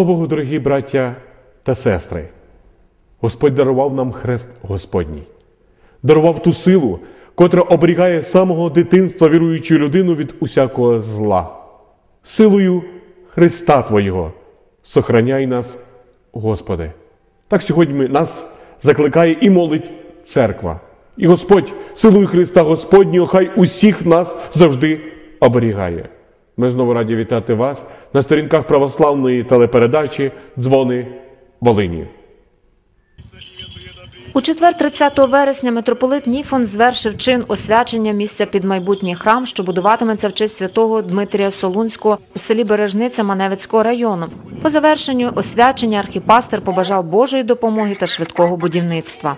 Слава Богу, дорогі браття та сестри! Господь дарував нам хрест Господній, дарував ту силу, котра оберігає самого дитинства віруючу людину від усякого зла. Силою Христа Твого сохраняй нас, Господи. Так сьогодні нас закликає і молить церква. І Господь, силою Христа Господнього, хай усіх нас завжди оберігає. Ми знову раді вітати вас на сторінках православної телепередачі Дзвони Волині. У четвер, 30 вересня, митрополит Ніфон звершив чин освячення місця під майбутній храм, що будуватиметься в честь святого Дмитрія Солунського у селі Бережниця Маневицького району. По завершенню освячення архіпастер побажав Божої допомоги та швидкого будівництва.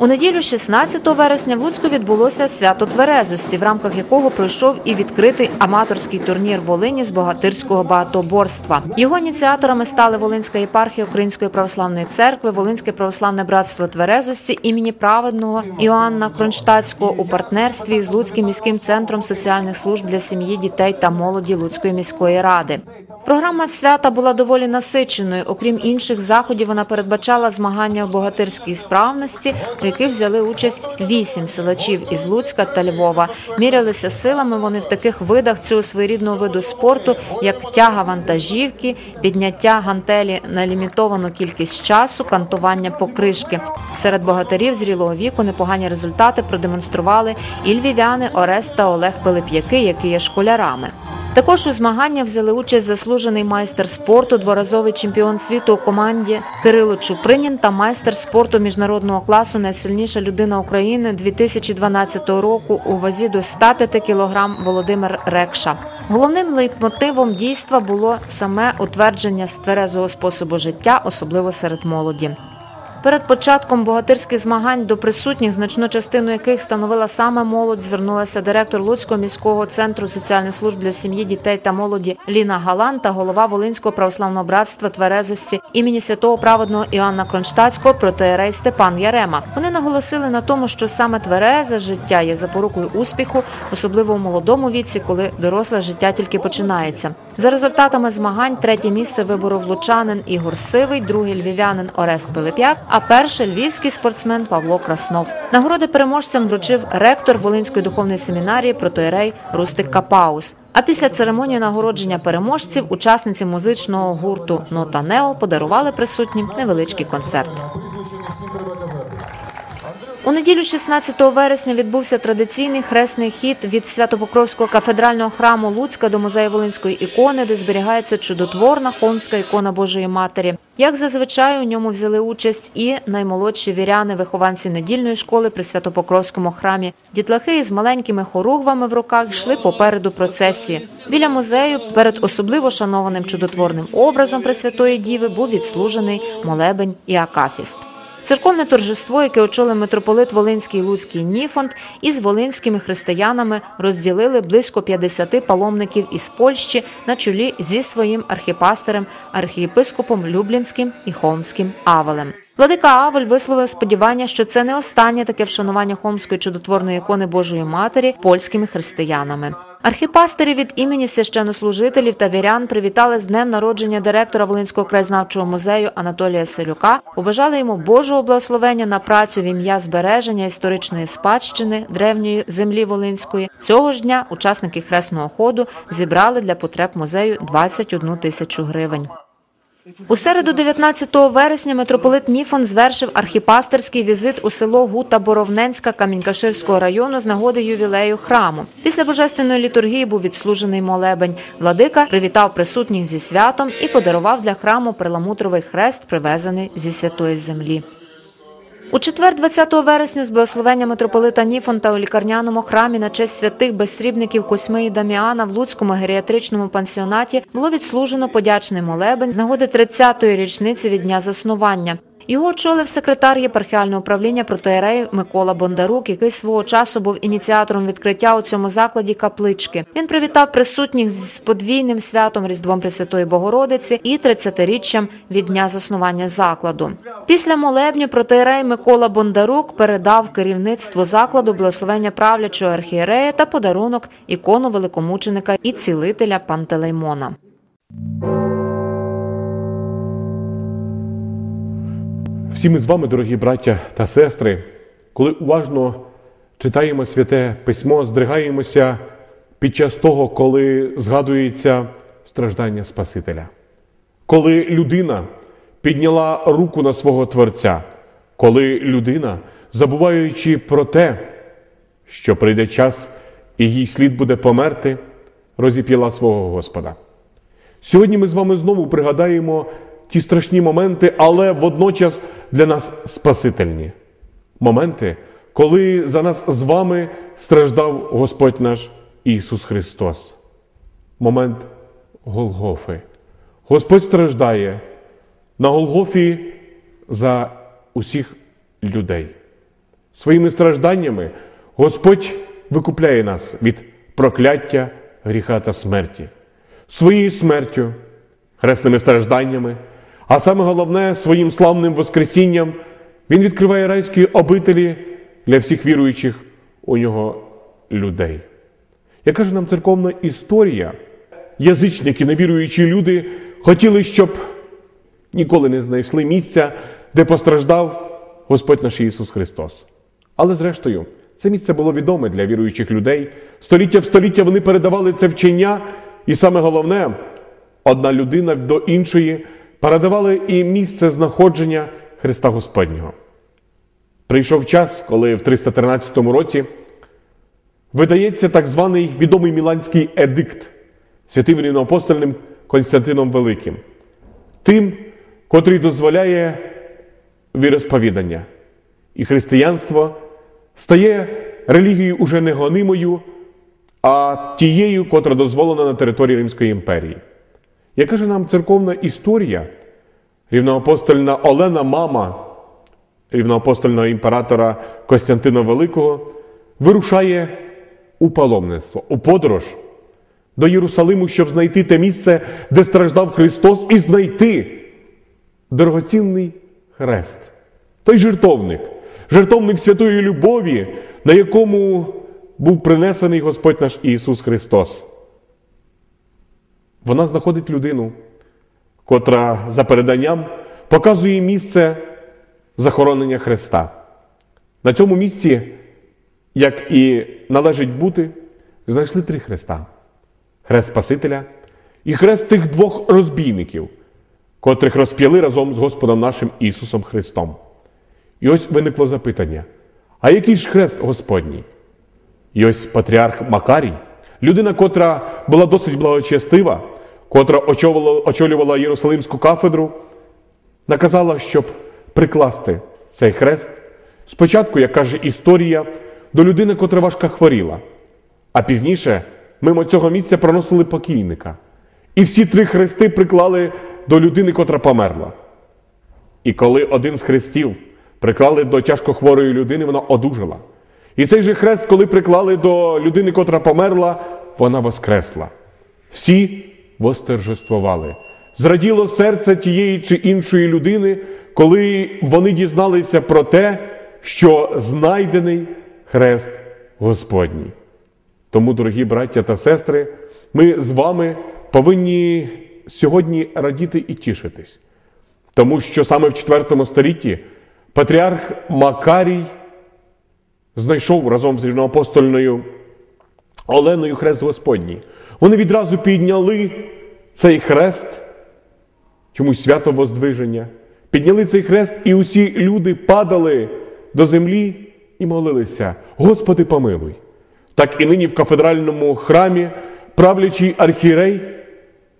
У неділю 16 вересня в Луцьку відбулося свято Тверезості, в рамках якого пройшов і відкритий аматорський турнір Волині з богатирського багатоборства. Його ініціаторами стали Волинська єпархія Української православної церкви, Волинське православне братство Тверезості імені праведного Іоанна Кронштадтського у партнерстві з Луцьким міським центром соціальних служб для сім'ї, дітей та молоді Луцької міської ради. Програма свята була доволі насиченою. Окрім інших заходів, вона передбачала змагання в богатирській справності, у яких взяли участь вісім силачів із Луцька та Львова. Мірялися силами вони в таких видах цього своєрідного виду спорту, як тяга вантажівки, підняття гантелі на лімітовану кількість часу, кантування покришки. Серед богатирів зрілого віку непогані результати продемонстрували і львів'яни Орест та Олег Пилип'яки, які є школярами. Також у змаганнях взяли участь заслужений майстер спорту, дворазовий чемпіон світу у команді Кирило Чупринін та майстер спорту міжнародного класу Найсильніша людина України 2012 року у вазі до 105 кг Володимир Рекша. Головним лейтмотивом дійства було саме утвердження тверезого способу життя, особливо серед молоді. Перед початком богатирських змагань до присутніх, значну частину яких становила саме молодь, звернулася директор Луцького міського центру соціальних служб для сім'ї, дітей та молоді Ліна Галан та голова Волинського православного братства Тверезості імені святого праведного Іоанна Кронштадтського протеєрей Степан Ярема. Вони наголосили на тому, що саме тверезе життя є запорукою успіху, особливо у молодому віці, коли доросле життя тільки починається. За результатами змагань третє місце виборов лучанин Ігор Сивий, другий львів'янин Орест Пилип'як, а перший львівський спортсмен Павло Краснов. Нагороди переможцям вручив ректор Волинської духовної семінарії протоєрей Рустик Капаус. А після церемонії нагородження переможців учасниці музичного гурту Нота Нео подарували присутнім невеличкий концерт. У неділю 16 вересня відбувся традиційний хресний хід від Святопокровського кафедрального храму Луцька до музею Волинської ікони, де зберігається чудотворна холмська ікона Божої Матері. Як зазвичай у ньому взяли участь і наймолодші віряни, вихованці недільної школи при Святопокровському храмі. Дітлахи із маленькими хоругвами в руках йшли попереду процесії. Біля музею перед особливо шанованим чудотворним образом Пресвятої Діви був відслужений молебень і акафіст. Церковне торжество, яке очолив митрополит Волинський Луцький Ніфонд, із волинськими християнами розділили близько 50 паломників із Польщі на чолі зі своїм архіпастерем, архієпископом Люблінським і Холмським Авелем. Владика Авель висловив сподівання, що це не останнє таке вшанування холмської чудотворної ікони Божої Матері польськими християнами. Архіпастері від імені священнослужителів та вірян привітали з днем народження директора Волинського краєзнавчого музею Анатолія Селюка, побажали йому Божого благословення на працю в ім'я збереження історичної спадщини древньої землі Волинської. Цього ж дня учасники хресного ходу зібрали для потреб музею 21 тисячу гривень. У середу 19 вересня митрополит Ніфон звершив архіпастерський візит у село Гута Боровненська Камінькаширського району з нагоди ювілею храму. Після божественної літургії був відслужений молебень. Владика привітав присутніх зі святом і подарував для храму перламутровий хрест, привезений зі святої землі. У четвер, 20 вересня, з благословення митрополита Ніфонта у лікарняному храмі на честь святих безсрібників Косьми і Даміана в Луцькому геріатричному пансіонаті було відслужено подячний молебень з нагоди 30-ї річниці від дня заснування. Його очолив секретар єпархіального управління протеєреїв Микола Бондарук, який свого часу був ініціатором відкриття у цьому закладі каплички. Він привітав присутніх з подвійним святом Різдвом Пресвятої Богородиці і 30-річчям від дня заснування закладу. Після молебню протеєрей Микола Бондарук передав керівництву закладу благословення правлячого архієрея та подарунок ікону великомученика і цілителя Пантелеймона. Всі ми з вами, дорогі браття та сестри, коли уважно читаємо святе письмо, здригаємося під час того, коли згадується страждання Спасителя, коли людина підняла руку на свого Творця, коли людина, забуваючи про те, що прийде час і їй слід буде померти, розіп'яла свого Господа. Сьогодні ми з вами знову пригадаємо ті страшні моменти, але водночас для нас спасительні. Моменти, коли за нас з вами страждав Господь наш Ісус Христос. Момент Голгофи. Господь страждає на Голгофі за усіх людей. Своїми стражданнями Господь викупляє нас від прокляття, гріха та смерті, своєю смертю, хресними стражданнями, а саме головне, своїм славним Воскресінням Він відкриває райські обителі для всіх віруючих у нього людей. Як каже нам церковна історія, язичники, невіруючі люди хотіли, щоб ніколи не знайшли місця, де постраждав Господь наш Ісус Христос. Але зрештою, це місце було відоме для віруючих людей. Століття в століття вони передавали це вчення, і саме головне, одна людина до іншої передавали і місце знаходження Христа Господнього. Прийшов час, коли в 313 році видається так званий відомий Міланський едикт святим рівноапостольним Константином Великим, тим, котрий дозволяє віросповідання. І християнство стає релігією уже не гонимою, а тією, котра дозволена на території Римської імперії. Як каже нам церковна історія, рівноапостольна Олена, мама рівноапостольного імператора Костянтина Великого, вирушає у паломництво, у подорож до Єрусалиму, щоб знайти те місце, де страждав Христос, і знайти дорогоцінний хрест, той жертовник, жертовник святої любові, на якому був принесений Господь наш Ісус Христос. Вона знаходить людину, котра за переданням показує місце захоронення Христа. На цьому місці, як і належить бути, знайшли три хреста: хрест Спасителя і хрест тих двох розбійників, котрих розп'яли разом з Господом нашим Ісусом Христом. І ось виникло запитання: а який ж хрест Господній? І ось патріарх Макарій, людина, котра була досить благочестива, котра очолювала, Єрусалимську кафедру, наказала, щоб прикласти цей хрест. Спочатку, як каже історія, до людини, котра важко хворіла, а пізніше мимо цього місця проносили покійника. І всі три хрести приклали до людини, котра померла. І коли один з хрестів приклали до тяжкохворої людини, вона одужала. І цей же хрест, коли приклали до людини, котра померла, вона воскресла. Всі восторжествували. Зраділо серце тієї чи іншої людини, коли вони дізналися про те, що знайдений хрест Господній. Тому, дорогі браття та сестри, ми з вами повинні сьогодні радіти і тішитись. Тому що саме в IV столітті патріарх Макарій знайшов разом з рівноапостольною Оленою хрест Господній. Вони відразу підняли цей хрест, чомусь свято Воздвиження, підняли цей хрест, і усі люди падали до землі і молилися: Господи, помилуй! Так і нині в кафедральному храмі правлячий архірей,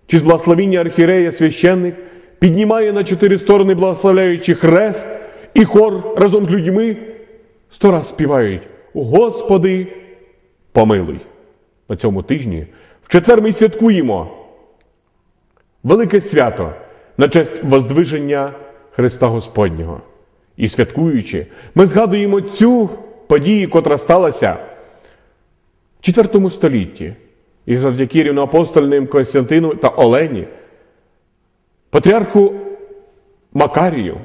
чи з благословіння архірея священник піднімає на чотири сторони, благословляючи хрест, і хор разом з людьми сто раз співають: Господи, помилуй! На цьому тижні в четвер ми святкуємо велике свято на честь Воздвиження Христа Господнього. І святкуючи, ми згадуємо цю подію, котра сталася в IV столітті, і завдяки рівноапостольним Константину та Олені, патріарху Макарію,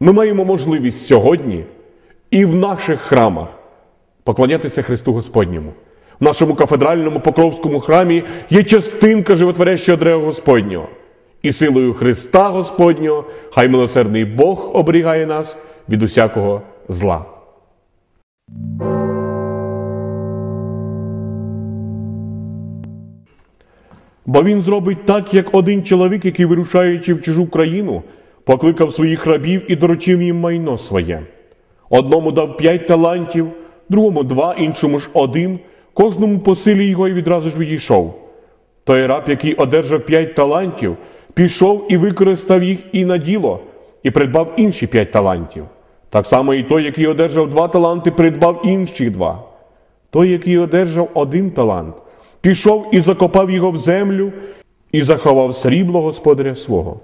ми маємо можливість сьогодні і в наших храмах поклонятися Христу Господньому. В нашому кафедральному Покровському храмі є частинка животворящого древа Господнього. І силою Христа Господнього, хай милосердний Бог оберігає нас від усякого зла. Бо він зробить так, як один чоловік, який, вирушаючи в чужу країну, покликав своїх рабів і доручив їм майно своє. Одному дав п'ять талантів, другому два, іншому ж один, кожному по силі його і відразу ж відійшов. Той раб, який одержав п'ять талантів, пішов і використав їх і на діло, і придбав інші п'ять талантів. Так само і той, який одержав два таланти, придбав інших два. Той, який одержав один талант, пішов і закопав його в землю і заховав срібло господаря свого.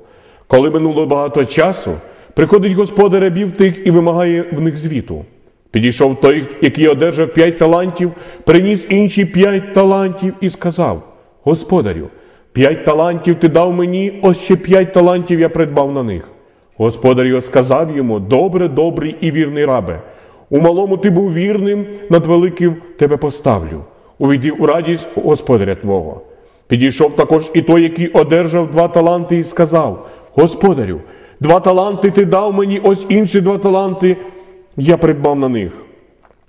Коли минуло багато часу, приходить господар рабів тих і вимагає в них звіту. Підійшов той, який одержав п'ять талантів, приніс інші п'ять талантів і сказав: Господарю, п'ять талантів ти дав мені, ось ще п'ять талантів я придбав на них. Господар його сказав йому: Добре, добрий і вірний рабе. У малому ти був вірним, над великим тебе поставлю. Увійди у радість господаря твого. Підійшов також і той, який одержав два таланти, і сказав: Господарю, два таланти ти дав мені, ось інші два таланти я придбав на них.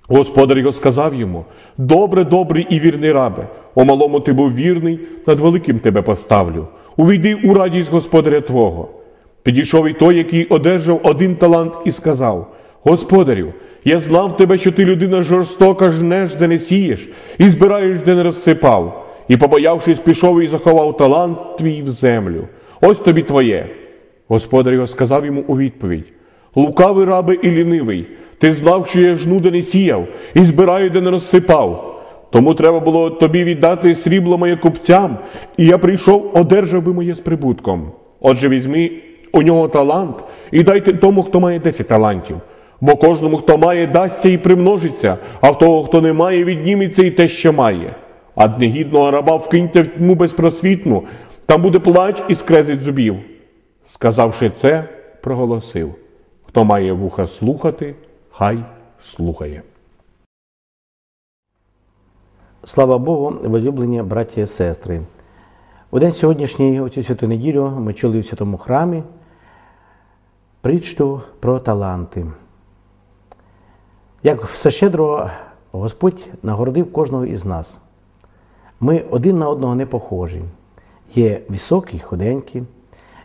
Господар його сказав йому: Добре, добрий і вірний рабе, у малому ти був вірний, над великим тебе поставлю. Увійди у радість господаря твого. Підійшов і той, який одержав один талант, і сказав: Господарю, я знав тебе, що ти людина жорстока, жнеш, де не сієш, і збираєш, де не розсипав. І, побоявшись, пішов і заховав талант твій в землю. Ось тобі твоє. Господар його сказав йому у відповідь: Лукавий рабе і лінивий, ти знав, що я жну, де не сіяв, і збираю, де не розсипав. Тому треба було тобі віддати срібло моє купцям, і я прийшов, одержав би моє з прибутком. Отже, візьми у нього талант і дайте тому, хто має 10 талантів. Бо кожному, хто має, дасться і примножиться, а в того, хто не має, відніметься і те, що має. А негідного раба вкиньте в тьму безпросвітну, там буде плач і скрезить зубів. Сказавши це, проголосив: хто має вуха слухати, хай слухає. Слава Богу, возлюблені браті і сестри. У день сьогоднішній, у цю святу неділю, ми чули в святому храмі притчу про таланти. Як все щедро Господь нагородив кожного із нас. Ми один на одного не похожі. Є високі, худенькі,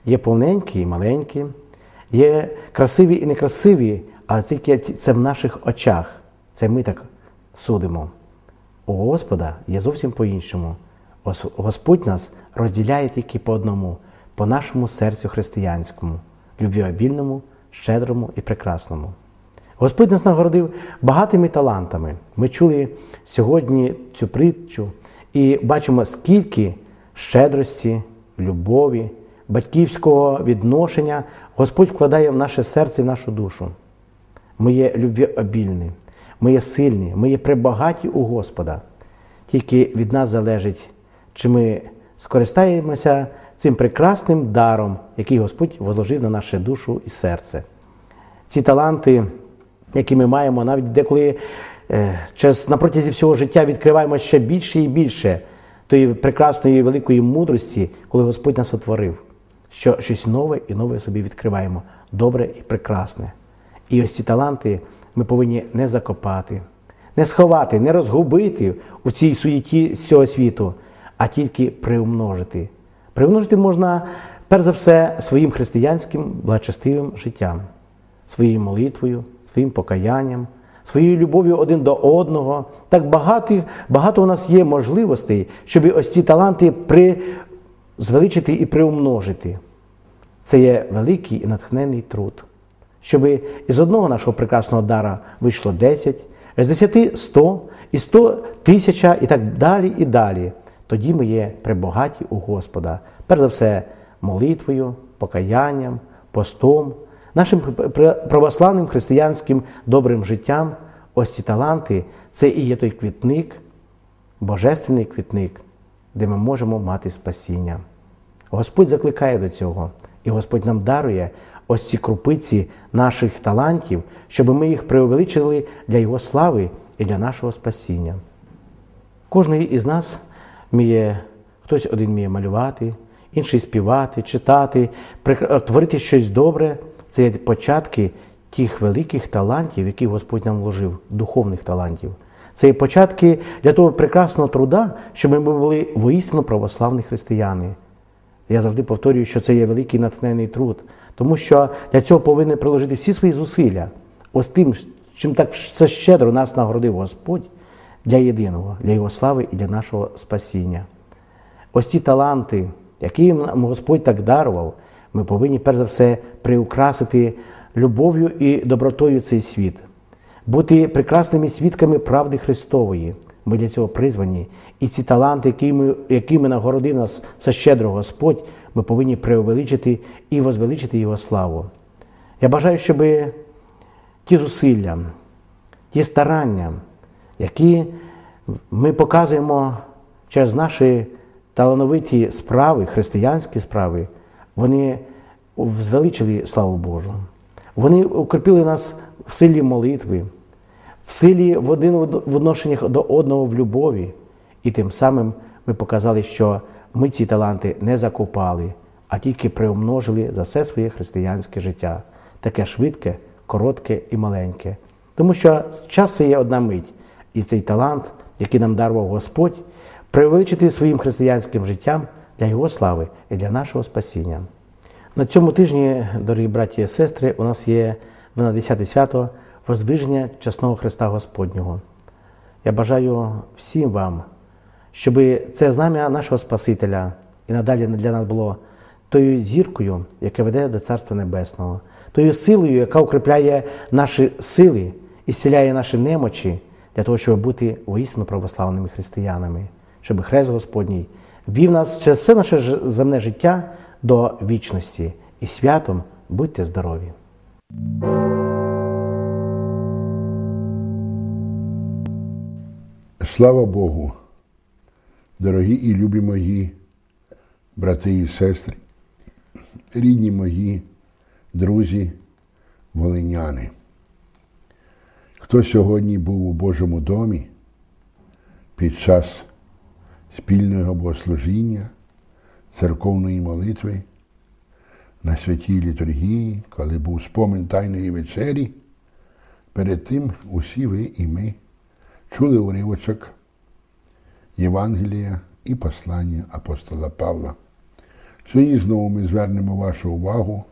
є повненькі і маленькі, є красиві і некрасиві, а тільки це в наших очах. Це ми так судимо. У Господа є зовсім по-іншому. Господь нас розділяє тільки по одному, по нашому серцю християнському, любвіобільному, щедрому і прекрасному. Господь нас нагородив багатими талантами. Ми чули сьогодні цю притчу і бачимо, скільки щедрості, любові, батьківського відношення Господь вкладає в наше серце і в нашу душу. Ми є любвіобільні, ми є сильні, ми є пребагаті у Господа. Тільки від нас залежить, чи ми скористаємося цим прекрасним даром, який Господь возложив на нашу душу і серце. Ці таланти, які ми маємо, навіть деколи е, через на протязі всього життя відкриваємо ще більше і більше тої прекрасної великої мудрості, коли Господь нас отворив, що щось нове і нове собі відкриваємо, добре і прекрасне. І ось ці таланти ми повинні не закопати, не сховати, не розгубити у цій суєті з цього світу, а тільки приумножити. Приумножити можна, перш за все, своїм християнським благочестивим життям, своєю молитвою, своїм покаянням, своєю любов'ю один до одного. Так багато, багато у нас є можливостей, щоб ось ці таланти при... звеличити і приумножити. Це є великий і натхненний труд. Щоб із одного нашого прекрасного дара вийшло 10, з 10 – 100, і 100 – тисяча, і так далі, і далі. Тоді ми є пребогаті у Господа. Перш за все, молитвою, покаянням, постом, нашим православним християнським добрим життям. Ось ці таланти це і є той квітник, божественний квітник, де ми можемо мати спасіння. Господь закликає до цього, і Господь нам дарує ось ці крупиці наших талантів, щоб ми їх преувеличили для Його слави і для нашого спасіння. Кожний із нас вміє, хтось один вміє малювати, інший співати, читати, прик- творити щось добре це є початки тих великих талантів, які Господь нам вложив, духовних талантів. Це є початки для того прекрасного труда, щоб ми були воістину православні християни. Я завжди повторюю, що це є великий натхненний труд, тому що для цього повинні приложити всі свої зусилля. Ось тим, чим так все щедро нас нагородив Господь для єдиного, для Його слави і для нашого спасіння. Ось ті таланти, які нам Господь так дарував, ми повинні перш за все приукрасити любов'ю і добротою цей світ, бути прекрасними свідками правди Христової. Ми для цього призвані. І ці таланти, якими, якими нагородив нас це щедро Господь, ми повинні преувеличити і возвеличити Його славу. Я бажаю, щоб ті зусилля, ті старання, які ми показуємо через наші талановиті справи, християнські справи, вони звеличили славу Божу. Вони укріпили нас в силі молитви, в силі в один в відношеннях до одного в любові. І тим самим ми показали, що ми ці таланти не закопали, а тільки приумножили за все своє християнське життя, таке швидке, коротке і маленьке. Тому що час це є одна мить, і цей талант, який нам дарував Господь, привеличити своїм християнським життям для Його слави і для нашого спасіння. На цьому тижні, дорогі браті і сестри, у нас є на 10 свято Воздвиження Чесного Христа Господнього. Я бажаю всім вам, щоб це знам'я нашого Спасителя і надалі для нас було тою зіркою, яка веде до Царства Небесного, тою силою, яка укріпляє наші сили і зціляє наші немочі для того, щоб бути воістину православними християнами, щоб Хрест Господній вів нас через все наше земне життя до вічності. І святом будьте здорові! Слава Богу, дорогі і любі мої брати і сестри, рідні мої, друзі, волиняни. Хто сьогодні був у Божому домі під час спільного богослужіння, церковної молитви, на святій літургії, коли був спомин Тайної вечері, перед тим усі ви і ми чули уривочок Євангелія і послання апостола Павла. Сьогодні знову ми звернемо вашу увагу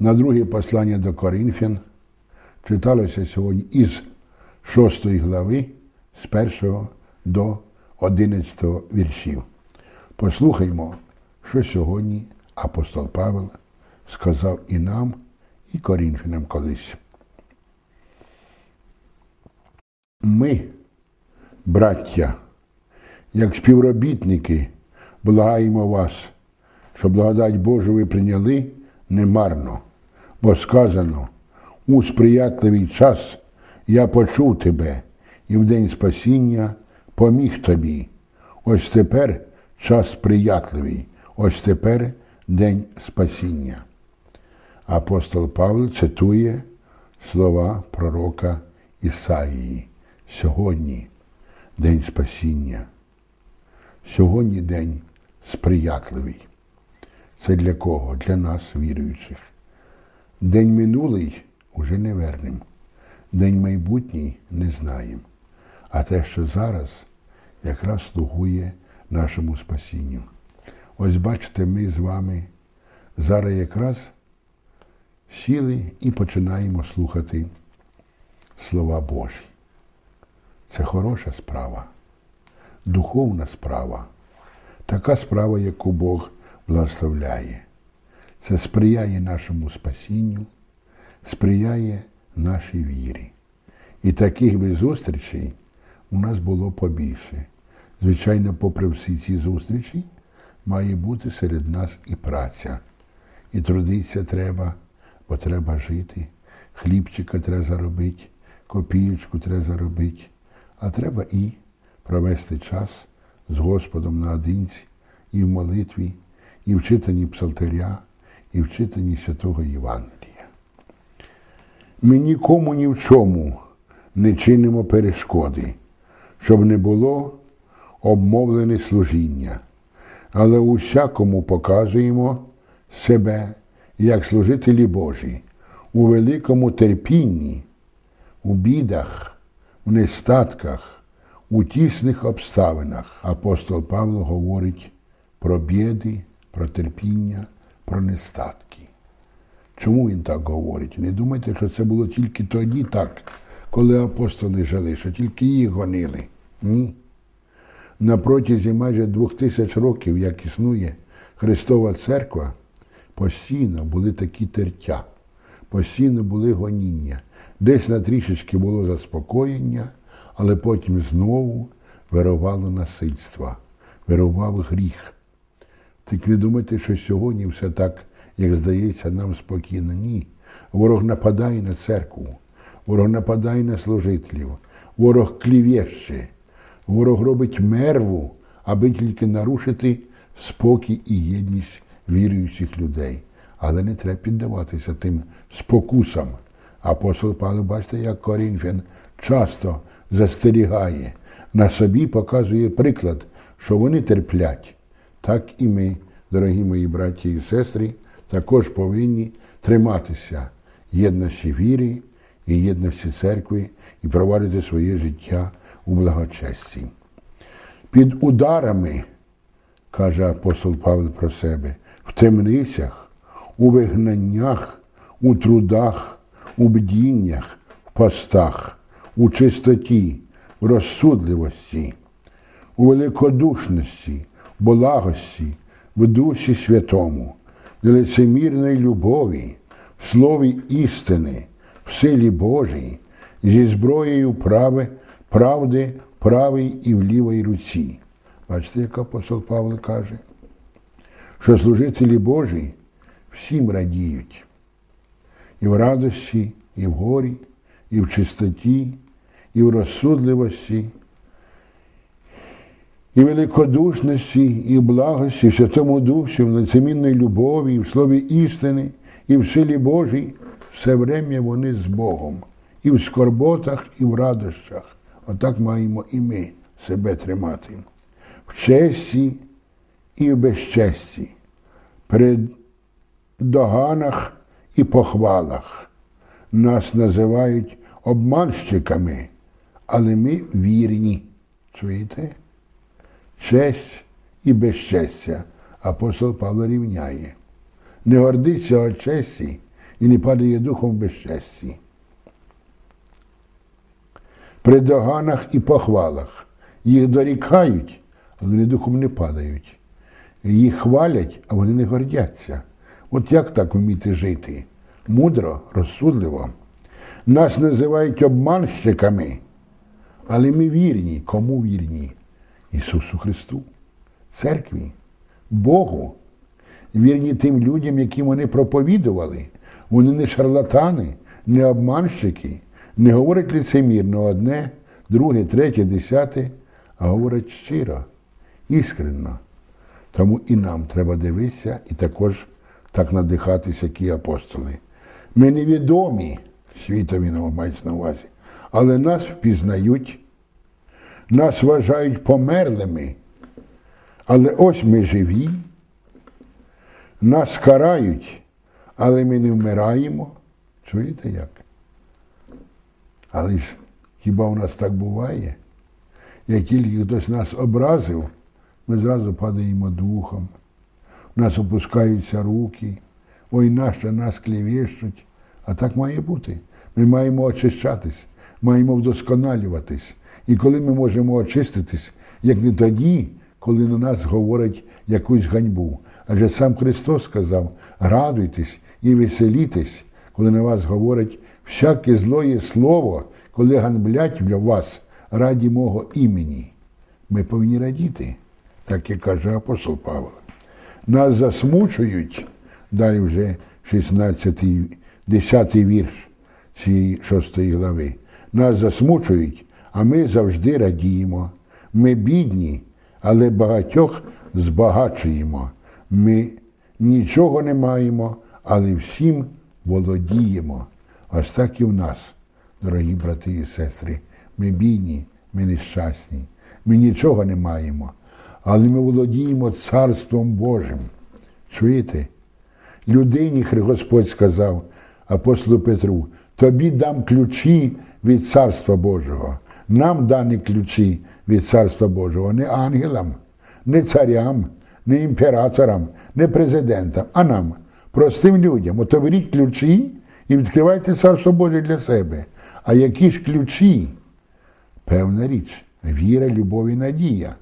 на друге послання до Коринфян. Читалося сьогодні із 6 глави з 1 до 11 віршів. Послухаймо, що сьогодні апостол Павел сказав і нам, і Коринфянам колись. Ми, браття, як співробітники, благаємо вас, що благодать Божу ви прийняли немарно, бо сказано, у сприятливий час я почув тебе і в день спасіння поміг тобі. Ось тепер час сприятливий, ось тепер день спасіння. Апостол Павло цитує слова пророка Ісаїї. Сьогодні день спасіння. Сьогодні день сприятливий. Це для кого? Для нас, віруючих. День минулий уже не вернем. День майбутній не знаємо. А те, що зараз якраз слугує нашому спасінню. Ось бачите, ми з вами зараз якраз сіли і починаємо слухати слова Божі. Це хороша справа, духовна справа, така справа, яку Бог благословляє. Це сприяє нашому спасінню, сприяє нашій вірі. І таких би зустрічей у нас було побільше. Звичайно, попри всі ці зустрічі, має бути серед нас і праця. І трудитися треба, бо треба жити. Хлібчика треба заробити, копієчку треба заробити, а треба і провести час з Господом наодинці, і в молитві, і в читанні псалтиря, і в читанні святого Євангелія. Ми нікому ні в чому не чинимо перешкоди, щоб не було обмовлене служіння. але усякому показуємо себе як служителі Божі у великому терпінні, у бідах, у нестатках, у тісних обставинах. Апостол Павло говорить про біди, про терпіння, про нестатки. Чому він так говорить? Не думайте, що це було тільки тоді так, коли апостоли жили, що тільки їх гонили. Ні. На протязі майже двох тисяч років, як існує Христова Церква, постійно були такі тертя, постійно були гоніння. Десь на трішечки було заспокоєння, але потім знову вирувало насильство, вирував гріх. Так не думайте, що сьогодні все так, як здається, нам спокійно. Ні. Ворог нападає на церкву, ворог нападає на служителів, ворог клівєще, ворог робить мерву, аби тільки нарушити спокій і єдність віруючих людей. Але не треба піддаватися тим спокусам. Апостол Павло, бачите, як Корінфян часто застерігає, на собі показує приклад, що вони терплять. Так і ми, дорогі мої браті і сестри, також повинні триматися єдності віри і єдності церкви і провадити своє життя у благочесті. Під ударами, каже апостол Павло про себе, в темницях, у вигнаннях, у трудах, у бдіннях, в постах, у чистоті, в розсудливості, у великодушності, благості, в Дусі Святому, в лицемірної любові, в слові істини, в силі Божій, зі зброєю прави, правди в правій і в лівій руці. Бачите, як апостол Павло каже, що служителі Божі всім радіють. І в радості, і в горі, і в чистоті, і в розсудливості, і великодушності, і в благості, в Святому Дусі, в лицемінної любові, і в слові істини, і в силі Божій, все врем'я вони з Богом. І в скорботах, і в радощах. Отак маємо і ми себе тримати. В честі і в безчесті, при доганах і похвалах. Нас називають обманщиками, але ми вірні. Чуєте? Честь і безчестя апостол Павло рівняє. Не гордиться о честі і не падає духом в безчесті. При доганах і похвалах їх дорікають, але вони духом не падають. Їх хвалять, а вони не гордяться. От як так вміти жити? Мудро, розсудливо. Нас називають обманщиками, але ми вірні. Кому вірні? Ісусу Христу, церкві, Богу. Вірні тим людям, яким вони проповідували. Вони не шарлатани, не обманщики, не говорять лицемірно одне, друге, третє, десяте, а говорять щиро, іскренно. Тому і нам треба дивитися і також так надихатися, як і апостоли. Ми невідомі, світові мають на увазі, але нас впізнають, нас вважають померлими. Але ось ми живі, нас карають, але ми не вмираємо. Чуєте як? Але ж хіба у нас так буває? Як тільки хтось нас образив, ми зразу падаємо духом, нас опускаються руки, ой, нащо нас клівещуть. А так має бути. Ми маємо очищатись, маємо вдосконалюватись. І коли ми можемо очиститись, як не тоді, коли на нас говорять якусь ганьбу. Адже сам Христос сказав: радуйтесь і веселітесь, коли на вас говорять всяке злоє слово, коли ганблять вас раді мого імені. Ми повинні радіти, так як каже апостол Павло. Нас засмучують, далі вже 16, 10 вірш цієї шостої глави. Нас засмучують, а ми завжди радіємо. Ми бідні, але багатьох збагачуємо. Ми нічого не маємо, але всім володіємо. Ось так і в нас, дорогі брати і сестри. Ми бідні, ми нещасні, ми нічого не маємо, але ми володіємо Царством Божим. Чуєте? Людині Господь сказав апостолу Петру, тобі дам ключі від Царства Божого. Нам дані ключі від Царства Божого, не ангелам, не царям, не імператорам, не президентам, а нам, простим людям. Ото беріть ключі і відкривайте Царство Боже для себе. А які ж ключі? Певна річ, віра, любов і надія.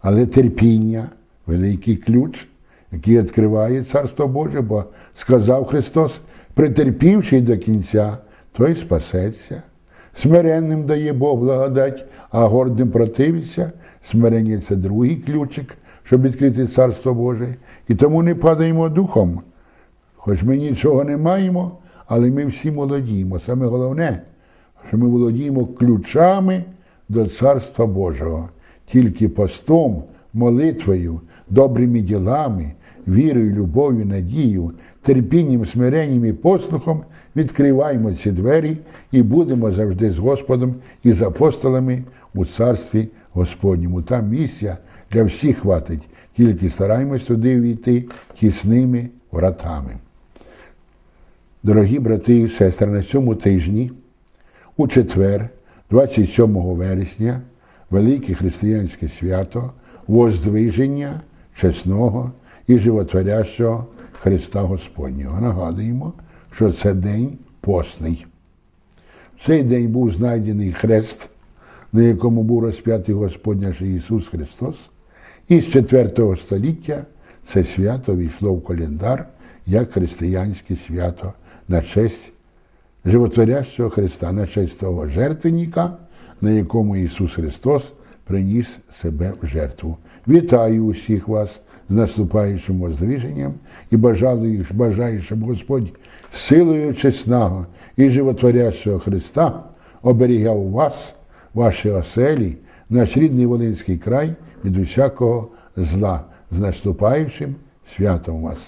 Але терпіння великий ключ, який відкриває Царство Боже, бо сказав Христос, претерпівши до кінця, той спасеться. Смиренним дає Бог благодать, а гордим противиться. Смирення це другий ключик, щоб відкрити Царство Боже. І тому не падаємо духом. Хоч ми нічого не маємо, але ми всі володіємо. Саме головне, що ми володіємо ключами до Царства Божого. Тільки постом, молитвою, добрими ділами, вірою, любов'ю, надією, терпінням, смиренням і послухом відкриваємо ці двері і будемо завжди з Господом і з апостолами у Царстві Господньому. Там місця для всіх хватить, тільки стараємось туди війти тісними вратами. Дорогі брати і сестри, на цьому тижні, у четвер, 27 вересня, велике християнське свято Воздвиження чесного і животворящого Христа Господнього. Нагадуємо, що це день постний. В цей день був знайдений хрест, на якому був розп'ятий Господь наш Ісус Христос. І з 4 століття це свято війшло в календар як християнське свято на честь животворящого Христа, на честь того жертвенника, на якому Ісус Христос приніс себе в жертву. Вітаю усіх вас з наступаючим воздвиженням і бажаю, щоб Господь силою чесного і животворящого Христа оберігав вас, ваші оселі, наш рідний Волинський край від усякого зла. З наступаючим святом вас!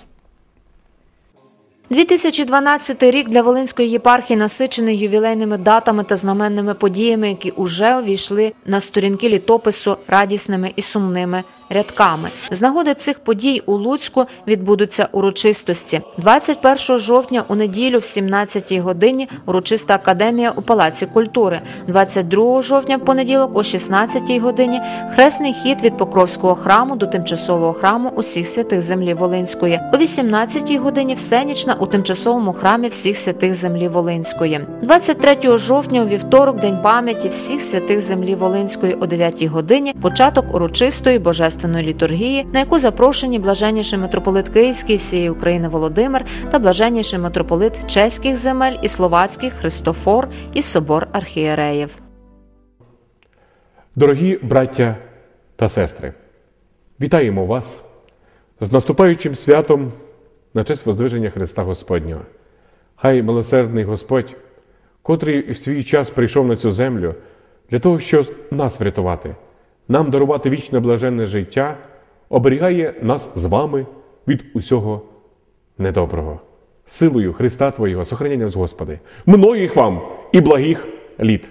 2012 рік для Волинської єпархії насичений ювілейними датами та знаменними подіями, які уже увійшли на сторінки літопису радісними і сумними рядками. З нагоди цих подій у Луцьку відбудуться урочистості. 21 жовтня у неділю в 17 годині урочиста академія у Палаці культури. 22 жовтня в понеділок о 16 годині хресний хід від Покровського храму до тимчасового храму усіх святих землі Волинської. О 18 годині всенічна у тимчасовому храмі всіх святих землі Волинської. 23 жовтня у вівторок день пам'яті всіх святих землі Волинської о 9 годині початок урочистої божественної літургії, на яку запрошені блаженніший митрополит Київський всієї України Володимир та блаженніший митрополит чеських земель і словацьких Христофор і собор архієреїв. Дорогі браття та сестри, вітаємо вас з наступаючим святом на честь воздвиження Христа Господнього. Хай милосердний Господь, котрий в свій час прийшов на цю землю для того, щоб нас врятувати, нам дарувати вічне блаженне життя, оберігає нас з вами від усього недоброго. Силою Христа Твоєго, сохранення з Господи, многих вам і благих літ.